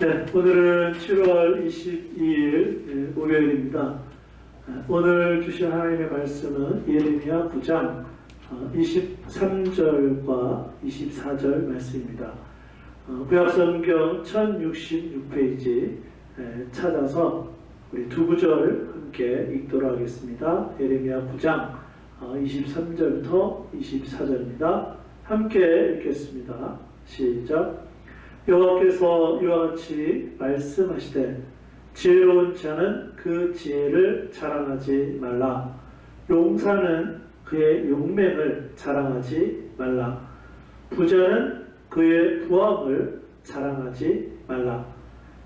네, 오늘은 7월 22일 월요일입니다. 아, 오늘 주신 하나님의 말씀은 예레미야 9장 23절과 24절 말씀입니다. 어, 구약성경 1066페이지 찾아서 우리 두 구절 함께 읽도록 하겠습니다. 예레미야 9장 23절부터 24절입니다. 함께 읽겠습니다. 시작. 여호와께서 이와 같이 말씀하시되 지혜로운 자는 그 지혜를 자랑하지 말라. 용사는 그의 용맹을 자랑하지 말라. 부자는 그의 부함을 자랑하지 말라.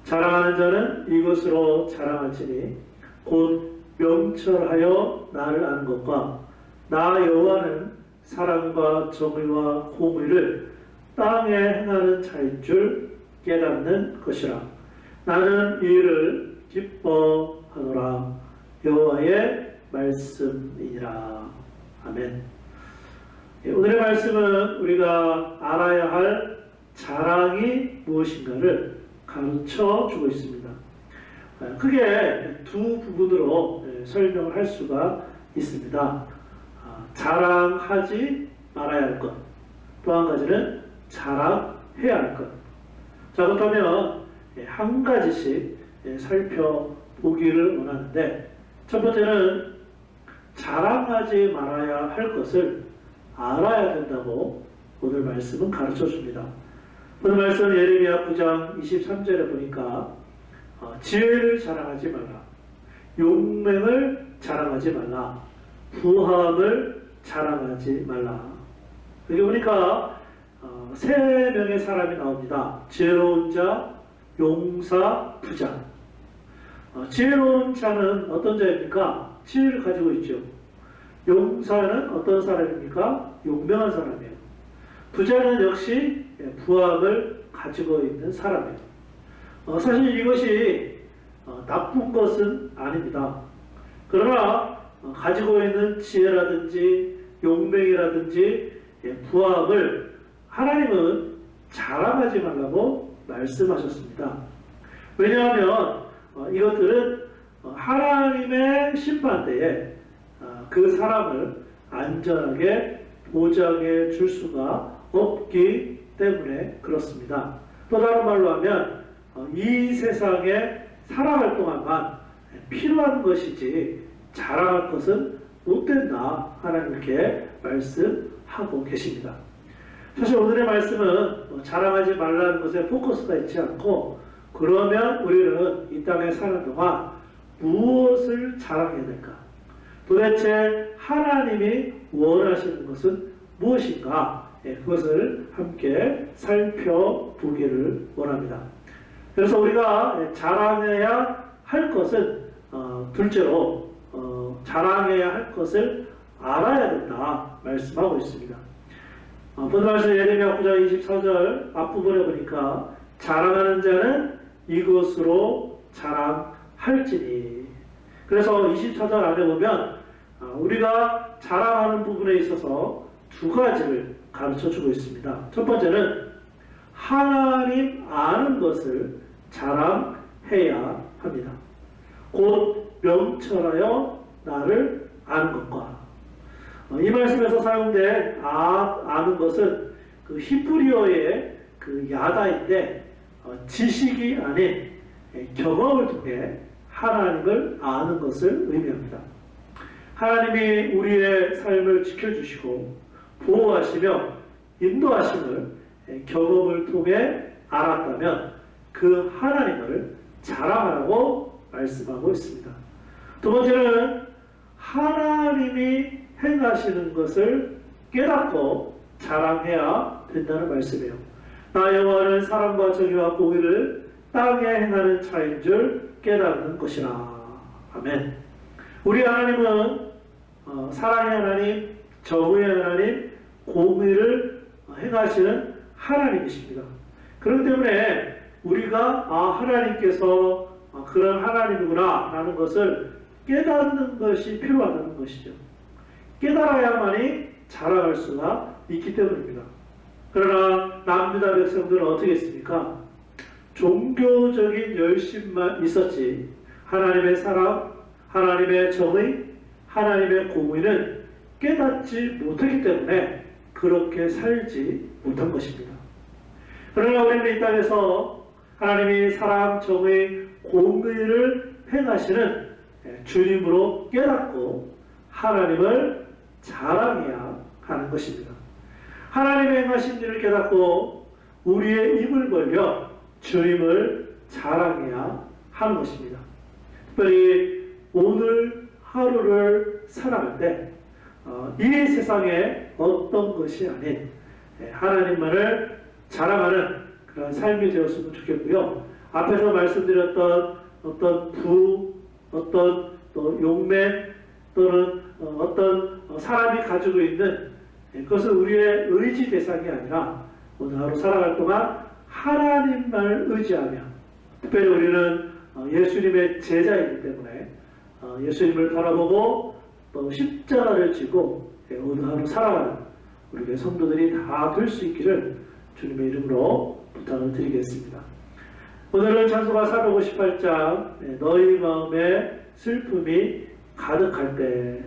자랑하는 자는 이것으로 자랑할지니 곧 명철하여 나를 아는 것과 나 여호와는 사랑과 정의와 공의를 땅에 행하는 자인 줄 깨닫는 것이라. 나는 이 일을 기뻐하노라. 여호와의 말씀이니라. 아멘. 예, 오늘의 말씀은 우리가 알아야 할 자랑이 무엇인가를 가르쳐 주고 있습니다. 아, 크게 두 부분으로 예, 설명을 할 수가 있습니다. 아, 자랑하지 말아야 할 것. 또 한 가지는 자랑해야 할 것. 자, 그렇다면 예, 한 가지씩 예, 살펴보기를 원하는데 첫 번째는 자랑하지 말아야 할 것을 알아야 된다고 오늘 말씀은 가르쳐 줍니다. 오늘 말씀 예레미야 9장 23절에 보니까 어, 지혜를 자랑하지 말라. 용맹을 자랑하지 말라. 부함을 자랑하지 말라. 여기 보니까 어, 세 명의 사람이 나옵니다. 지혜로운 자, 용사, 부자. 어, 지혜로운 자는 어떤 자입니까? 지혜를 가지고 있죠. 용사는 어떤 사람입니까? 용명한 사람이에요. 부자는 역시 예, 부함을 가지고 있는 사람이에요. 어, 사실 이것이 어, 나쁜 것은 아닙니다. 그러나 어, 가지고 있는 지혜라든지 용맹이라든지 예, 부함을 하나님은 자랑하지 말라고 말씀하셨습니다. 왜냐하면 어, 이것들은 어, 하나님의 심판대에 어, 그 사람을 안전하게 보장해 줄 수가 없기 때문에 그렇습니다. 또 다른 말로 하면 어, 이 세상에 살아갈 동안만 필요한 것이지 자랑할 것은 못 된다. 하나님 이렇게 말씀하고 계십니다. 사실 오늘의 말씀은 뭐 자랑하지 말라는 것에 포커스가 있지 않고 그러면 우리는 이 땅에 사는 동안 무엇을 자랑해야 될까? 도대체 하나님이 원하시는 것은 무엇인가? 예, 그것을 함께 살펴보기를 원합니다. 그래서 우리가 예, 자랑해야 할 것은 어, 둘째로 어, 자랑해야 할 것을 알아야 된다 말씀하고 있습니다. 어, 본문 말씀 예레미야 9장 24절 앞부분에 보니까 자랑하는 자는 이것으로 자랑할지니 그래서 24절 안에 보면 어, 우리가 자랑하는 부분에 있어서 두 가지를 가르쳐 주고 있습니다. 첫 번째는 하나님 아는 것을 자랑해야 합니다. 곧 명철하여 나를 아는 것과 어, 이 말씀에서 사용된 아, 아는 것은 그 히브리어의 그 야다인데 어, 지식이 아닌 예, 경험을 통해 하나님을 아는 것을 의미합니다. 하나님이 우리의 삶을 지켜주시고 보호하시며 인도하심을 예, 경험을 통해 알았다면 그 하나님을 자랑하라고 말씀하고 있습니다. 두 번째는 하나님이 행하시는 것을 깨닫고 자랑해야 된다는 말씀이에요. 나 여호와는 사랑과 정의와 공의를 땅에 행하는 자인 줄 깨닫는 것이라. 아멘. 우리 하나님은 어, 사랑의 하나님, 정의의 하나님, 공의를 행하시는 하나님이십니다. 그렇기 때문에 우리가 아 하나님께서 아, 그런 하나님이구나 라는 것을 깨닫는 것이 필요하다는 것이죠. 깨달아야만이 자라갈 수가 있기 때문입니다. 그러나 남유다 백성들은 어떻게 했습니까? 종교적인 열심만 있었지 하나님의 사랑, 하나님의 정의, 하나님의 공의는 깨닫지 못했기 때문에 그렇게 살지 못한 것입니다. 그러나 우리는 이 땅에서 하나님이 사랑, 정의, 공의를 행하시는 주님으로 깨닫고 하나님을 자랑해야 하는 것입니다. 하나님의 행하신 일을 깨닫고 우리의 입을 벌려 주님을 자랑해야 하는 것입니다. 특별히 오늘 하루를 살아갈 때, 어, 이 세상에 어떤 것이 아닌 예, 하나님만을 자랑하는 그런 삶이 되었으면 좋겠고요. 앞에서 말씀드렸던 어떤 부, 어떤 또 용맹 또는 어, 어떤 어, 사람이 가지고 있는 예, 그것은 우리의 의지 대상이 아니라 오늘 하루 살아갈 동안 하나님만을 의지하며 특별히 우리는 어, 예수님의 제자이기 때문에 어, 예수님을 바라보고 또 십자가를 지고 예, 오늘 하루 살아가는 우리의 성도들이 다 될 수 있기를 주님의 이름으로 부탁을 드리겠습니다. 오늘은 찬송가 458장 예, 너희 마음에 슬픔이 가득할 때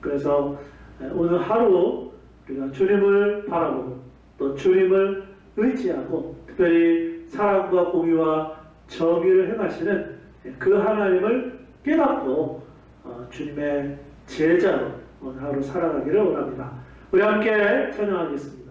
그래서 예, 오늘 하루 우리가 주님을 바라보고 또 주님을 의지하고 특별히 사랑과 공의와 정의를 행하시는 그 하나님을 깨닫고 어, 주님의 제자로 오늘 하루 살아가기를 원합니다. 우리 함께 찬양하겠습니다.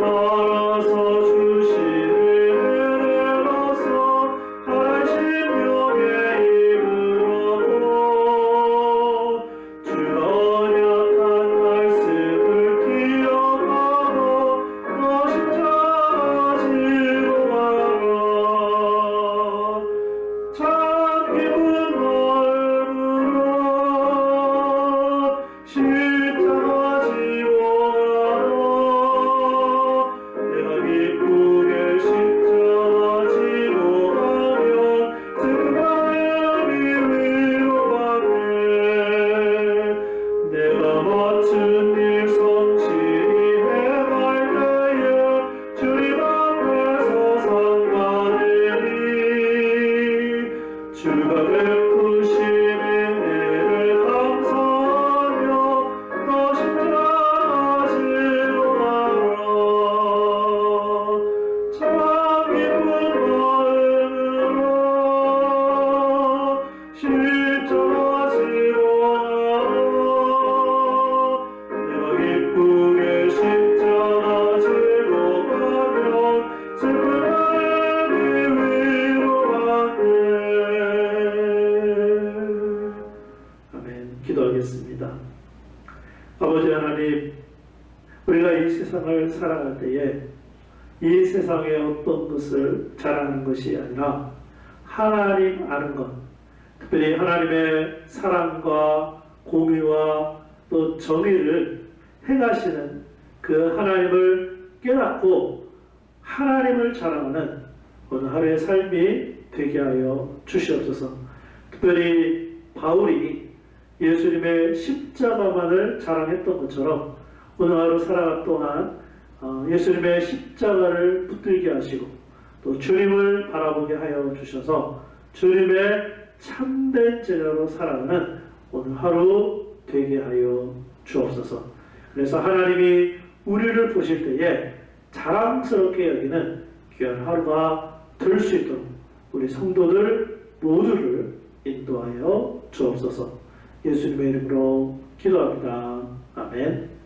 때를 따라서 세상을 살아갈 때에 이 세상의 어떤 것을 자랑하는 것이 아니라 하나님 아는 것 특별히 하나님의 사랑과 공의와 또 정의를 행하시는 그 하나님을 깨닫고 하나님을 자랑하는 오늘 하루의 삶이 되게 하여 주시옵소서. 특별히 바울이 예수님의 십자가만을 자랑했던 것처럼 오늘 하루 살아갈 동안 어, 예수님의 십자가를 붙들게 하시고 또 주님을 바라보게 하여 주셔서 주님의 참된 제자로 살아가는 오늘 하루 되게 하여 주옵소서. 그래서 하나님이 우리를 보실 때에 자랑스럽게 여기는 귀한 하루가 될 수 있도록 우리 성도들 모두를 인도하여 주옵소서. 예수님의 이름으로 기도합니다. 아멘.